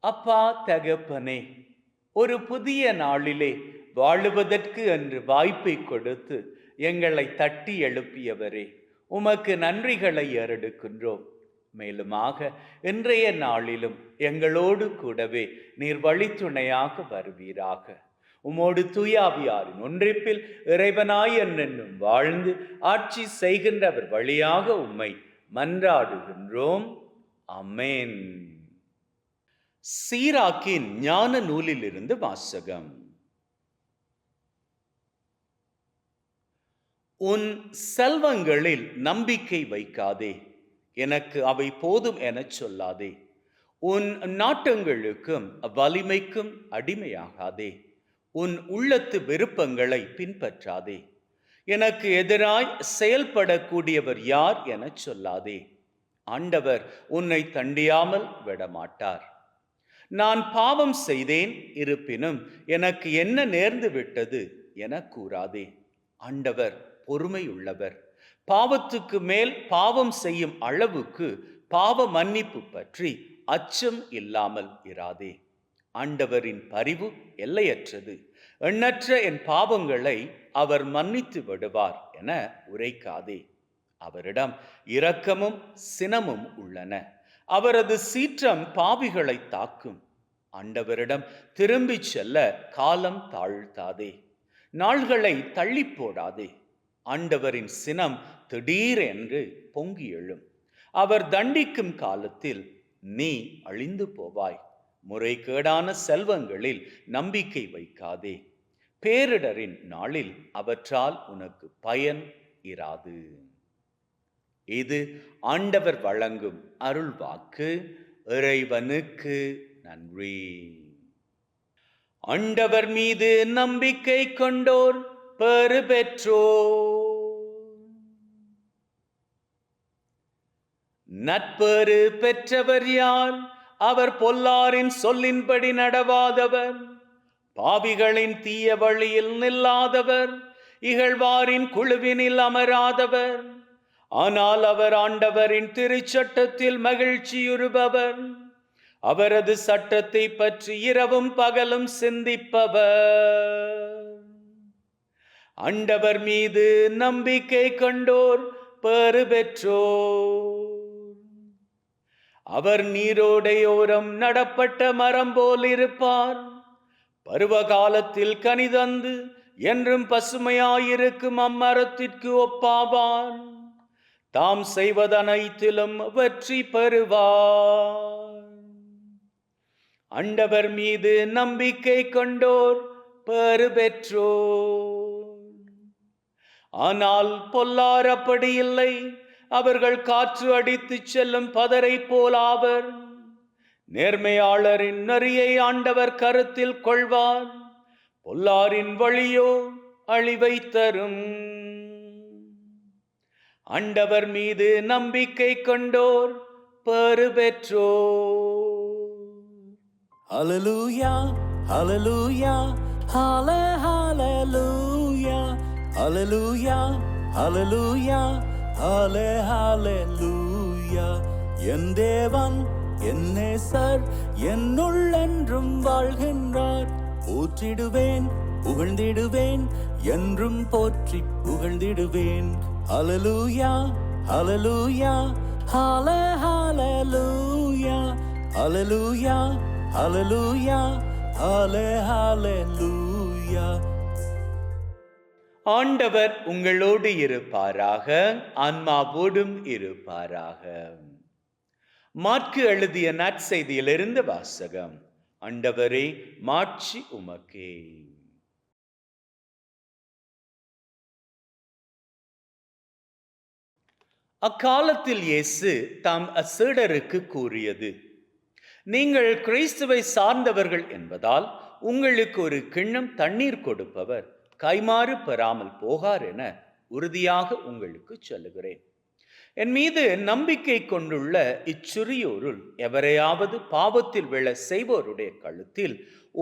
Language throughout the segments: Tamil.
அப்பா தகப்பனே ஒரு புதிய நாளிலே வாழுவதற்கு என்று வாய்ப்பை கொடுத்து எங்களை தட்டி எழுப்பியவரே உமக்கு நன்றிகளை ஏறெடுக்கின்றோம் மேலுமாக இன்றைய நாளிலும் எங்களோடு கூடவே நீர் வழித்துணையாக வருவீராக. உமோடு தூயாவியாரின் ஒன்றிப்பில் இறைவனாய் என்னென்னும் வாழ்ந்து ஆட்சி செய்கின்றவர் வழியாக உம்மை மன்றாடுகின்றோம். அமேன் சீராக்கின் ஞான நூலிலிருந்து வாசகம். உன் செல்வங்களில் நம்பிக்கை வைக்காதே எனக்கு அவை போதும் எனச் சொல்லாதே. உன் நாட்டங்களுக்கும் வலிமைக்கும் அடிமையாகாதே. உன் உள்ளத்து விருப்பங்களை பின்பற்றாதே. எனக்கு எதிராய் செயல்படக்கூடியவர் யார் எனச் சொல்லாதே. ஆண்டவர் உன்னை தண்டியாமல் விடமாட்டார். நான் பாவம் செய்தேன் இருப்பினும் எனக்கு என்ன நேர்ந்து விட்டது என கூறாதே. ஆண்டவர் பொறுமையுள்ளவர். பாவத்துக்கு மேல் பாவம் செய்யும் அளவுக்கு பாவ மன்னிப்பு பற்றி அச்சம் இல்லாமல் இராதே. ஆண்டவரின் பரிவு எல்லையற்றது. எண்ணற்ற என் பாவங்களை அவர் மன்னித்து விடுவார் என உரைக்காதே. அவரிடம் இரக்கமும் சினமும் உள்ளன. அவரது சீற்றம் பாவிகளை தாக்கும். ஆண்டவரிடம் திரும்பிச் செல்ல காலம் தாழ்த்தாதே. நாள்களை தள்ளி போடாதே. ஆண்டவரின் சினம் திடீரென்று பொங்கி எழும். அவர் தண்டிக்கும் காலத்தில் நீ அழிந்து போவாய். முறைகேடான செல்வங்களில் நம்பிக்கை வைக்காதே. பேரிடரின் நாளில் அவற்றால் உனக்கு பயன் இராது. இது ஆண்டவர் வழங்கும் அருள் வாக்கு இறைவனுக்கு நன்றி. ஆண்டவர் மீது நம்பிக்கை கொண்டோர் பெறு பெற்றோ நட்பெறு பெற்றவர் யார்? அவர் பொல்லாரின் சொல்லின்படி நடவாதவர். பாவிகளின் தீய வழியில் நில்லாதவர். இகழ்வாரின் குழுவினில் அமராதவர். ஆனால் அவர் ஆண்டவரின் திருச்சட்டத்தில் மகிழ்ச்சியுறுபவர். அவரது சட்டத்தை பற்றி இரவும் பகலும் சிந்திப்பவர். ஆண்டவர் மீது நம்பிக்கை கொண்டோர் பெறு பெற்றோர். அவர் நீரோடையோரம் நடப்பட்ட மரம் போல் இருப்பார். பருவ காலத்தில் கனிதந்து என்றும் பசுமையாயிருக்கும் அம்மரத்திற்கு ஒப்பாவார். தாம் செய்வதனைத்திலும் வெற்றி பெறுவார். அண்டவர் மீது நம்பிக்கை கொண்டோர் பெறு பெற்றோர் ஆனால் பொல்லார் அப்படி இல்லை அவர்கள் காற்று அடித்துச் செல்லும் பதரை போலாவர் நேர்மையாளரின் நரியை ஆண்டவர் கருத்தில் கொள்வார். பொல்லாரின் வழியோ அழிவை தரும். அண்டவர் மீது நம்பிக்கை கொண்டோர் பெறுபெற்றோ அலலூயா அலலூயா ஹால halle, அலலூயா அலலூயா ஹால halle, என் தேவன் என்னே சார் என்னுள் என்றும் வாழ்கின்றார். போற்றிடுவேன் புகழ்ந்திடுவேன் என்றும் போற்றி புகழ்ந்திடுவேன். அலலூயா அலலூயா ஹalலே ஹாலலூயா அலலூயா அலலூயா ஹalலே ஆண்டவர் உங்களோடு இருப்பாராக ஆன்மாவோடும் இருப்பாராக. மாற்கு எழுதிய நற்செய்தியிலிருந்து வாசகம் ஆண்டவரே மாட்சி உமக்கே. அக்காலத்தில் இயேசு தாம் அசீடருக்கு கூறியது நீங்கள் கிறிஸ்துவை சார்ந்தவர்கள் என்பதால் உங்களுக்கு ஒரு கிண்ணம் தண்ணீர் கொடுப்பவர் கைமாறு பெறாமல் போகார் என உறுதியாக உங்களுக்கு சொல்லுகிறேன். என் மீது நம்பிக்கை கொண்டுள்ள இச்சிறியோருள் எவரையாவது பாவத்தில் விழ செய்வோருடைய கழுத்தில்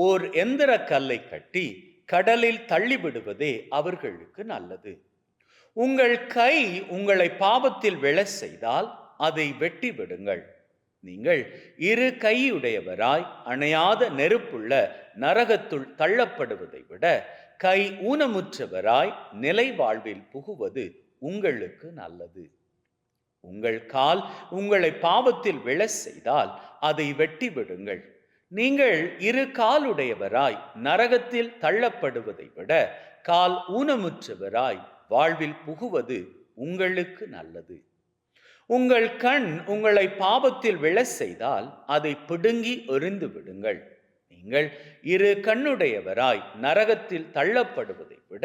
ஓர் எந்திர கல்லை கட்டி கடலில் தள்ளிவிடுவதே அவர்களுக்கு நல்லது. உங்கள் கை உங்களை பாவத்தில் விழ செய்தால் அதை வெட்டி விடுங்கள். நீங்கள் இரு கையுடையவராய் அணையாத நெருப்புள்ள நரகத்துள் தள்ளப்படுவதை விட கை ஊனமுற்றவராய் நிலை வாழ்வில் புகுவது உங்களுக்கு நல்லது. உங்கள் கால் உங்களை பாவத்தில் விழ செய்தால் அதை வெட்டி விடுங்கள். நீங்கள் இரு காலுடையவராய் நரகத்தில் தள்ளப்படுவதை விட கால் ஊனமுற்றவராய் வாழ்வில் புகுவது உங்களுக்கு நல்லது. உங்கள் கண் உங்களை பாவத்தில் விழ செய்தால் அதை பிடுங்கி எறிந்து விடுங்கள். நீங்கள் இரு கண்ணுடையவராய் நரகத்தில் தள்ளப்படுவதை விட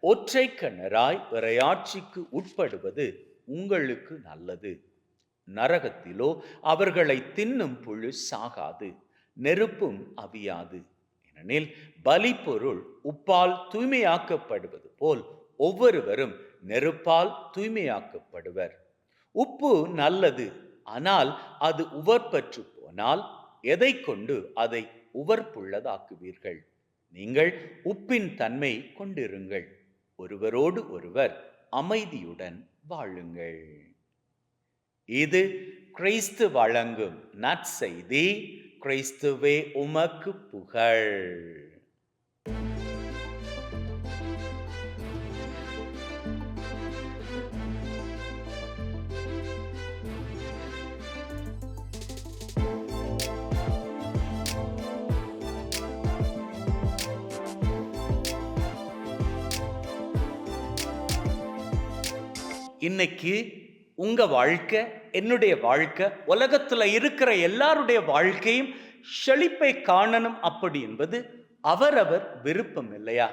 ஒற்றை கண்ணராய் இறையாட்சிக்கு உட்படுவது உங்களுக்கு நல்லது. நரகத்திலோ அவர்களை தின்னும் புழு சாகாது நெருப்பும் அவியாது. ஏனெனில் பலிப்பொருள் உப்பால் தூய்மையாக்கப்படுவது போல் ஒவ்வொருவரும் நெருப்பால் தூய்மையாக்கப்படுவர். உப்பு நல்லது ஆனால் அது உவர்பற்று போனால் எதை கொண்டு அதை உவர்ப்புள்ளதாக்குவீர்கள்? நீங்கள் உப்பின் தன்மை கொண்டிருங்கள். ஒருவரோடு ஒருவர் அமைதியுடன் வாழுங்கள். இது கிறிஸ்து வழங்கும் நற்செய்தி. கிறிஸ்துவே உமக்கு புகழ். இன்னைக்கு உங்க வாழ்க்கை என்னுடைய வாழ்க்கை உலகத்துல இருக்கிற எல்லாருடைய வாழ்க்கையும் செழிப்பை காணணும் அப்படி என்பது அவரவர் விருப்பம் இல்லையா?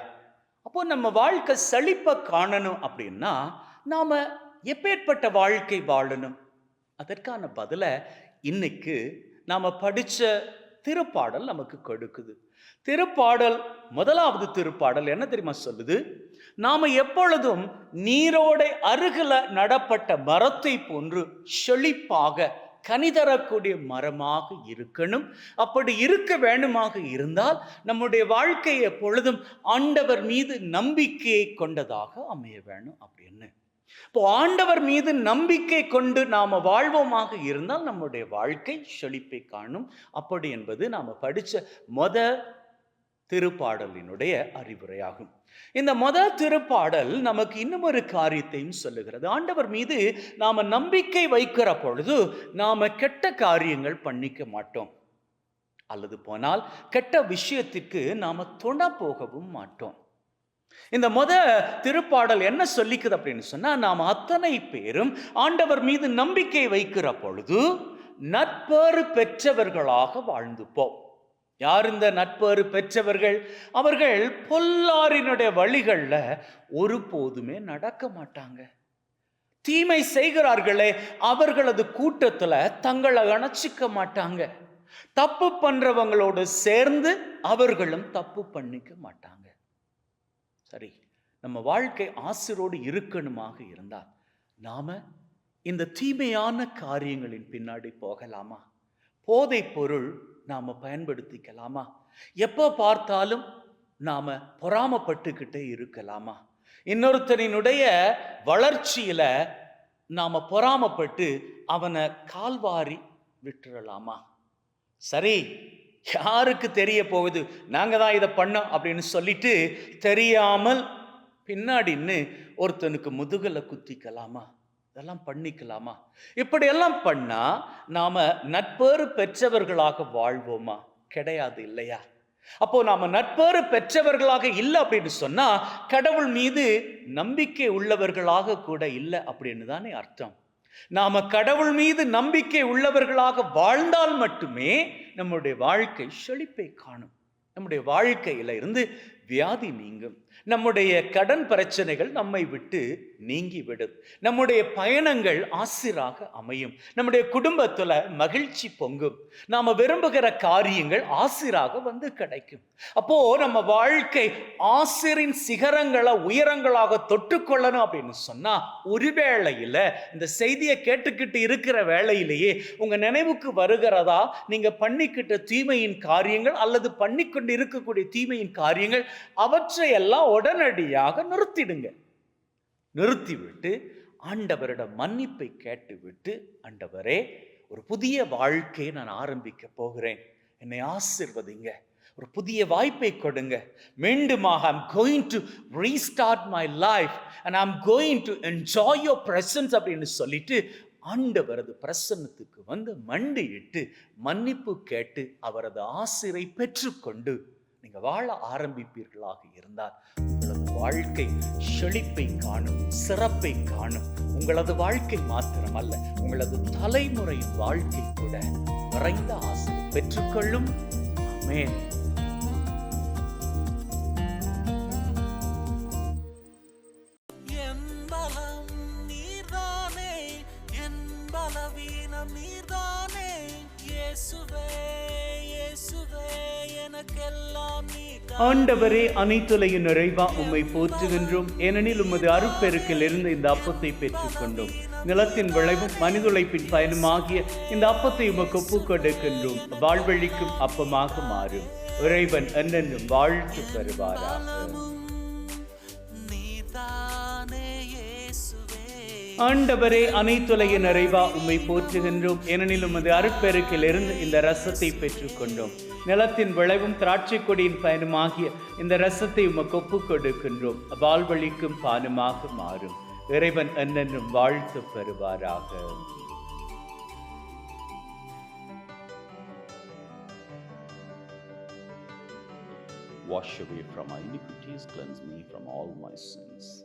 அப்போ நம்ம வாழ்க்கை செழிப்பை காணணும் அப்படின்னா நாம எப்பேற்பட்ட வாழ்க்கை வாழணும்? அதற்கான பதிலை இன்னைக்கு நாம படிச்ச திருப்பாடல் நமக்கு கொடுக்குது. திருப்பாடல் முதலாவது திருப்பாடல் என்ன தெரியுமா சொல்லுது? நாம் எப்பொழுதும் நீரோடை அருகில் நடப்பட்ட மரத்தை போன்று செழிப்பாக கனிதரக்கூடிய மரமாக இருக்கணும். அப்படி இருக்க வேணுமாக இருந்தால் நம்முடைய வாழ்க்கை எப்பொழுதும் ஆண்டவர் மீது நம்பிக்கையை கொண்டதாக அமைய வேணும் அப்படின்னு. இப்போ ஆண்டவர் மீது நம்பிக்கை கொண்டு நாம் வாழ்வோமாக இருந்தால் நம்முடைய வாழ்க்கை செழிப்பை காணும். அப்படி என்பது நாம் படித்த மொத திருப்பாடலினுடைய அறிவுரையாகும். இந்த முதல் திருப்பாடல் நமக்கு இன்னும் ஒரு காரியத்தையும் சொல்லுகிறது. ஆண்டவர் மீது நாம நம்பிக்கை வைக்கிற பொழுது நாம கெட்ட காரியங்கள் பண்ணிக்க மாட்டோம். அல்லது போனால் கெட்ட விஷயத்திற்கு நாம துணை போகவும் மாட்டோம். இந்த முத திருப்பாடல் என்ன சொல்லிக்குது அப்படின்னு சொன்னா நாம் அத்தனை பேரும் ஆண்டவர் மீது நம்பிக்கை வைக்கிற பொழுது நட்பேறு பெற்றவர்களாக வாழ்ந்துப்போம். யார் இந்த நட்பேறு பெற்றவர்கள்? அவர்கள் பொல்லாரினுடைய வழிகளில் ஒருபோதுமே நடக்க மாட்டாங்க. தீமை செய்கிறார்களே அவர்களது கூட்டத்தில் தங்களை அணைச்சிக்க மாட்டாங்க. தப்பு பண்றவங்களோடு சேர்ந்து அவர்களும் தப்பு பண்ணிக்க மாட்டாங்க. சரி நம்ம வாழ்க்கை ஆசிரோடு இருக்கணுமாக இருந்தால் நாம இந்த தீமையான காரியங்களின் பின்னாடி போகலாமா? போதை பொருள் நாம் பயன்படுத்திக்கலாமா? எப்போ பார்த்தாலும் நாம் பொறாமப்பட்டுக்கிட்டே இருக்கலாமா? இன்னொருத்தனினுடைய வளர்ச்சியில் நாம் பொறாமப்பட்டு அவனை கால்வாரி விட்டுறலாமா? சரி யாருக்கு தெரிய போகுது? நாங்கள் தான் இதை பண்ணோம் அப்படின்னு சொல்லிட்டு தெரியாமல் பின்னாடின்னு ஒருத்தனுக்கு முதுகலை குத்திக்கலாமா? இதெல்லாம் பண்ணிக்கலாமா? இப்படியெல்லாம் பண்ணால் நாம் நட்பேறு பெற்றவர்களாக வாழ்வோமா? கிடையாது இல்லையா? அப்போ நாம நட்பேறு பெற்றவர்களாக இல்லை அப்படின்னு சொன்னா கடவுள் மீது நம்பிக்கை உள்ளவர்களாக கூட இல்லை அப்படின்னு தானே அர்த்தம். நாம கடவுள் மீது நம்பிக்கை உள்ளவர்களாக வாழ்ந்தால் மட்டுமே நம்முடைய வாழ்க்கை செழிப்பை காணும். நம்முடைய வாழ்க்கையில இருந்து வியாதி நீங்கும். நம்முடைய கடன் பிரச்சனைகள் நம்மை விட்டு நீங்கிவிடும். நம்முடைய பயணங்கள் ஆசிராக அமையும். நம்முடைய குடும்பத்துல மகிழ்ச்சி பொங்கும். நாம விரும்புகிற காரியங்கள் ஆசிராக வந்து கிடைக்கும். அப்போ நம்ம வாழ்க்கை ஆசிரின் சிகரங்களை உயரங்களாக தொட்டுக்கொள்ளணும் அப்படின்னு சொன்னா ஒரு வேளையில இந்த செய்தியை கேட்டுக்கிட்டு இருக்கிற வேளையிலேயே உங்க நினைவுக்கு வருகிறதா? நீங்க பண்ணிக்கிட்ட தீமையின் காரியங்கள் அல்லது பண்ணிக்கொண்டு இருக்கக்கூடிய தீமையின் காரியங்கள் அவற்றை எல்லாம் உடனடியாக நிறுத்திடுங்க. நிறுத்திவிட்டு ஆண்டவரிடம் மன்னிப்பை கேட்டுவிட்டு ஆண்டவரே ஒரு புதிய வாழ்க்கையை நான் ஆரம்பிக்க போகிறேன். என்னை ஆசிர்வதிங்க. ஒரு புதிய வாய்ப்பை கொடுங்க. மீண்டுமாக I'm going to restart my life and I'm going to enjoy your presence அப்படின்னு சொல்லிட்டு ஆண்டவரது பிரசன்னத்துக்கு வந்து மண்டியிட்டு மன்னிப்பு கேட்டு அவரது ஆசிரை பெற்றுக்கொண்டு நீங்க வாழ ஆரம்பிப்பீர்களாக இருந்தால் வாழ்க்கை செழிப்பை காணும் சிறப்பை காணும். உங்களது வாழ்க்கை மாத்திரமல்ல உங்களது தலைமுறையின் வாழ்க்கை கூட நிறைந்த ஆசை பெற்றுக்கொள்ளும். ஆமென். நீர்தானே என் பலவீனம் நீர்தானே? ஆண்டவரே அனைத்துலகின் நிறைவா உம்மை போற்றுகின்றோம். ஏனெனில் உமது அருப்பெருக்கில் இருந்து இந்த அப்பத்தை பெற்றுக்கொண்டோம். நிலத்தின் விளைவும் மனிதுழைப்பின் பயனுமாகிய இந்த அப்பத்தை உமக்கு ஒப்புக்கொடுக்கின்றோம். வாழ்வழிக்கும் அப்பமாக மாறும். இறைவன் என்னென்னும் வாழ்த்து பெறுவாராக ஆண்டவரே அனைத்துலக நிறைவா உம்மை போற்றுகின்றோம். ஏனெனில் உமது அருட்பெருக்கிலிருந்து இந்த ரசத்தை பெற்றுக்கொண்டோம். நிலத்தின் விளைவும் திராட்சை கொடியின் பயனுமாகிய இந்த ரசத்தை உமக்கு ஒப்பு கொடுக்கின்றோம். வாழ்வழிக்கும் பானுமாக மாறும். இறைவன் என்னென்னும் வாழ்த்து பெறுவாராக. Wash away from my iniquities, cleanse me from all my sins.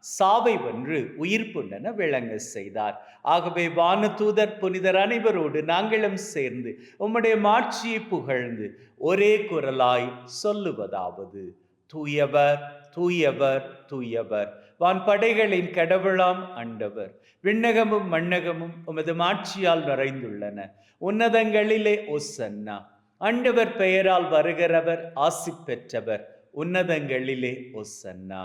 சாவை வென்று உயிர்ப்புண்ணென விளங்க செய்தார். ஆகவே வானதூதர் புனிதர் அனைவரோடு நாங்களும் சேர்ந்து உம்முடைய மாட்சியை புகழ்ந்து ஒரே குரலாய் சொல்லுவதாவது. தூயவர் தூயவர் தூயவர். வான் படைகளின் கடவுளாம் ஆண்டவர் விண்ணகமும் மண்ணகமும் உமது மாட்சியால் நிறைந்துள்ளன. உன்னதங்களிலே ஒசன்னா ஆண்டவர் பெயரால் வருகிறவர் ஆசி பெற்றவர். உன்னதங்களிலே ஒசன்னா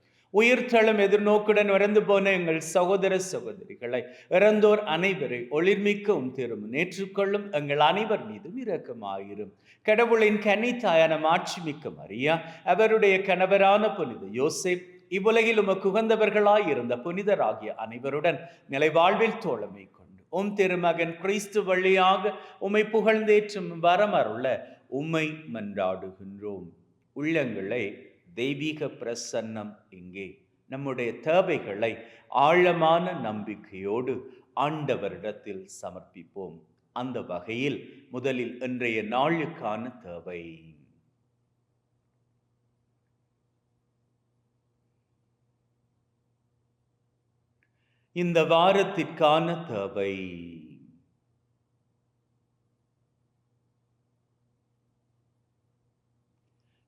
உயிர்த்தளம் எதிர்நோக்குடன் இறந்து போன எங்கள் சகோதர சகோதரிகளை இறந்தோர் அனைவரை ஒளிர்மிக்க உம் திரும் நேற்றுக்கொள்ளும் எங்கள் அனைவர் மீதும் இரக்கமாயிரும். கடவுளின் கன்னித்தாயான மாட்சிமிக்க மரியா அவருடைய கணவரான புனித யோசேப் இவ்வுலகில் உமக்கு உகந்தவர்களாய் இருந்த புனிதராகிய அனைவருடன் நிலைவாழ்வில் தோழமை கொண்டு உம் திருமகன் கிறிஸ்து வழியாக உமை புகழ்ந்தேற்றும் வரமருள உம்மை மன்றாடுகின்றோம். உள்ளங்களை தெய்வீக பிரசன்னம் இங்கே. நம்முடைய தேவைகளை ஆழமான நம்பிக்கையோடு ஆண்டவரிடத்தில் சமர்ப்பிப்போம். அந்த வகையில் முதலில் இன்றைய நாளுக்கான தேவை. இந்த வாரத்திற்கான தேவை.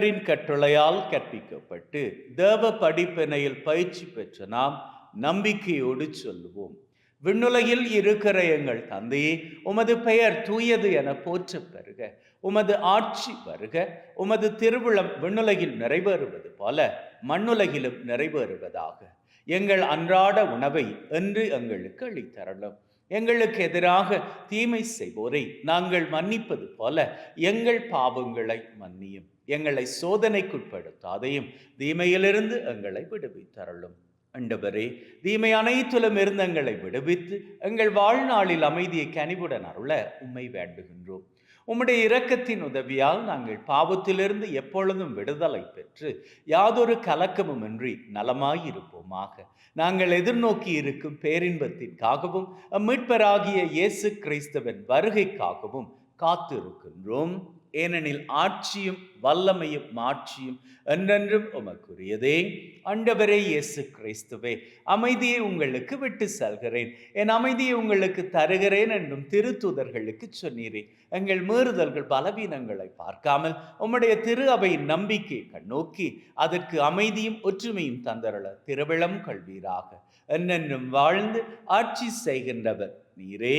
கர்த்தரின் கட்டளையால் கற்பிக்கப்பட்டு தேவ படிப்பினையில் பயிற்சி பெற்ற நாம் நம்பிக்கையோடு சொல்லுவோம். விண்ணுலகில் இருக்கிற எங்கள் தந்தையே உமது பெயர் தூயது என போற்றப் பெறுக. உமது ஆட்சி வருக. உமது திருவிழம் விண்ணுலகில் நிறைவேறுவது போல மண்ணுலகிலும் நிறைவேறுவதாக. எங்கள் அன்றாட உணவை என்று எங்களுக்கு அளித்தரலும். எங்களுக்கு எதிராக தீமை செய்வோரை நாங்கள் மன்னிப்பது போல எங்கள் பாவங்களை மன்னியும். எங்களை சோதனைக்குட்படுத்தாதையும் தீமையிலிருந்து எங்களை விடுவித்தரலும் அண்டவரே தீமை அனைத்திலும் இருந்து எங்களை விடுவித்து எங்கள் வாழ்நாளில் அமைதியை கனிவுடன் அருள உண்மை வேண்டுகின்றோம். உம்முடைய இரக்கத்தின் உதவியால் நாங்கள் பாவத்திலிருந்து எப்பொழுதும் விடுதலை பெற்று யாதொரு கலக்கமுமின்றி நலமாயிருப்போமாக நாங்கள் எதிர்நோக்கி இருக்கும் பேரின்பத்திற்காகவும் மீட்பராகிய இயேசு கிறிஸ்தவன் வருகைக்காகவும் காத்திருக்கின்றோம். ஏனெனில் ஆட்சியும் வல்லமையும் மாட்சியும் என்றென்றும் உமக்குரியதே. அண்டவரே இயேசு கிறிஸ்துவே அமைதியை உங்களுக்கு விட்டு செல்கிறேன். என் அமைதியை உங்களுக்கு தருகிறேன் என்றும் திருத்துதர்களுக்கு சொன்னீரே. எங்கள் மீறுதல்கள் பலவீனங்களை பார்க்காமல் உம்முடைய திரு அவையின் நம்பிக்கை கண்ணோக்கி அதற்கு அமைதியும் ஒற்றுமையும் தந்தரள திருவிழம் கல்வீராக என்னென்றும் வாழ்ந்து ஆட்சி செய்கின்றவர் நீரே.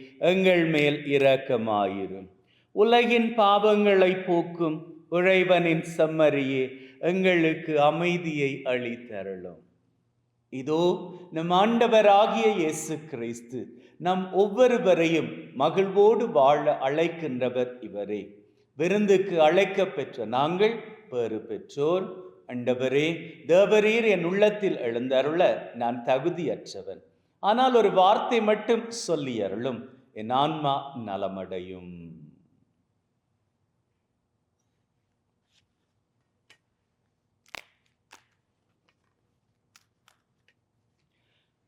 எங்கள் மேல் இரக்கமாயிரும். உலகின் பாவங்களை போக்கும் உழைவனின் செம்மறியே எங்களுக்கு அமைதியை அளித்தருளும். இதோ நம் ஆண்டவராகிய இயேசு கிறிஸ்து நம் ஒவ்வொருவரையும் மகிழ்வோடு வாழ அழைக்கின்றவர் இவரே. விருந்துக்கு அழைக்கப் பெற்ற நாங்கள் பேறு பெற்றோர். அண்டவரே தேவரீர் என் உள்ளத்தில் எழுந்தருள நான் தகுதியற்றவன். ஆனால் ஒரு வார்த்தை மட்டும் சொல்லி அருளும். என் ஆன்மா நலமடையும்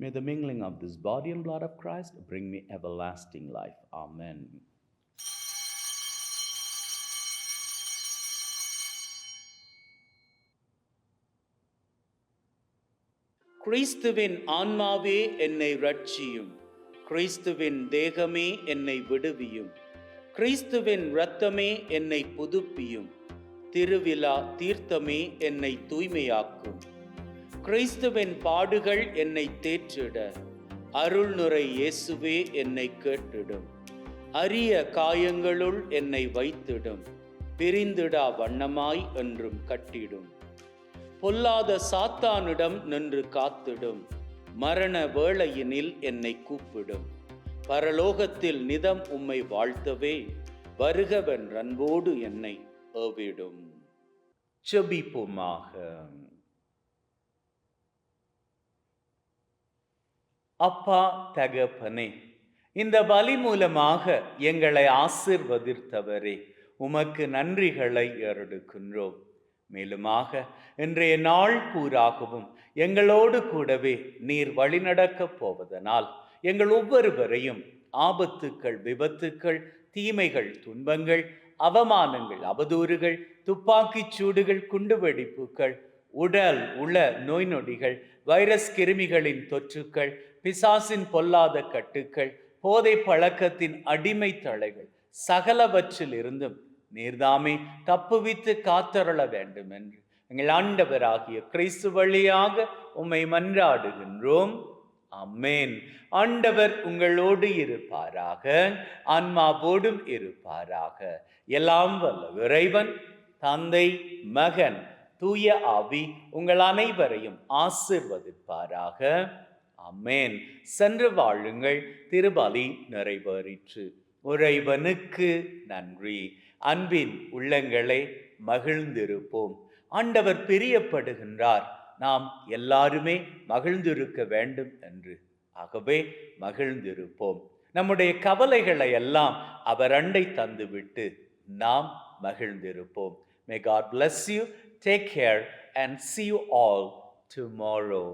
May the mingling of this body and blood of Christ bring me everlasting life. Amen. கிறிஸ்துவின் ஆன்மாவே என்னை ரட்சியும் கிறிஸ்துவின் தேகமே என்னை விடுவியும். கிறிஸ்துவின் இரத்தமே என்னை புதுப்பியும். திருவிழா தீர்த்தமே என்னை தூய்மையாக்கும். கிறிஸ்துவின் பாடுகள் என்னை தேற்றிட. அருள்நுரை இயேசுவே என்னை கேட்டிடும். அரிய காயங்களுள் என்னை வைத்திடும். பிரிந்திடா வண்ணமாய் என்றும் கட்டிடும். பொல்லாத சாத்தானிடம் நின்று காத்திடும். மரண வேளையினில் என்னை கூப்பிடும். பரலோகத்தில் நிதம் உம்மை வாழ்த்தவே வருகவன் அன்போடு என்னை ஏவிடும். செபிப்போமாக. அப்பா தகப்பனே இந்த பலி மூலமாக எங்களை ஆசிர்வதித்தவரே உமக்கு நன்றிகளை ஏறெடுக்கின்றோம். மேலுமாக இன்றைய நாள் பூராகவும் எங்களோடு கூடவே நீர் வழிநடக்கப் போவதனால் எங்கள் ஒவ்வொருவரையும் ஆபத்துக்கள் விபத்துக்கள் தீமைகள் துன்பங்கள் அவமானங்கள் அவதூறுகள் துப்பாக்கிச் சூடுகள் குண்டுவெடிப்புகள் உடல் உள நோய் நொடிகள் வைரஸ் கிருமிகளின் தொற்றுக்கள் பிசாசின் பொல்லாத கட்டுக்கள் போதை பழக்கத்தின் அடிமை தலைகள் சகலவற்றிலிருந்தும் நீர்தாமே தப்புவித்து காத்தருள வேண்டும் என்று எங்கள் ஆண்டவராகிய கிறிஸ்து வழியாக உம்மை மன்றாடுகின்றோம். அம்மேன் ஆண்டவர் உங்களோடு இருப்பாராக ஆன்மாவோடும் இருப்பாராக. எல்லாம் வல்ல இறைவன் தந்தை மகன் தூய ஆவி உங்கள் அனைவரையும் ஆசிர்வதிப்பாராக. அம்மேன் சென்று வாழுங்கள் திருபலி நிறைவேறிற்று. உறைவனுக்கு நன்றி. அன்பின் உள்ளங்களை மகிழ்ந்திருப்போம். ஆண்டவர் பிரியப்படுகின்றார். நாம் எல்லாருமே மகிழ்ந்திருக்க வேண்டும் என்று. ஆகவே மகிழ்ந்திருப்போம். நம்முடைய கவலைகளை எல்லாம் அவர் அண்டை தந்துவிட்டு நாம் மகிழ்ந்திருப்போம். May God bless you take care and see you all tomorrow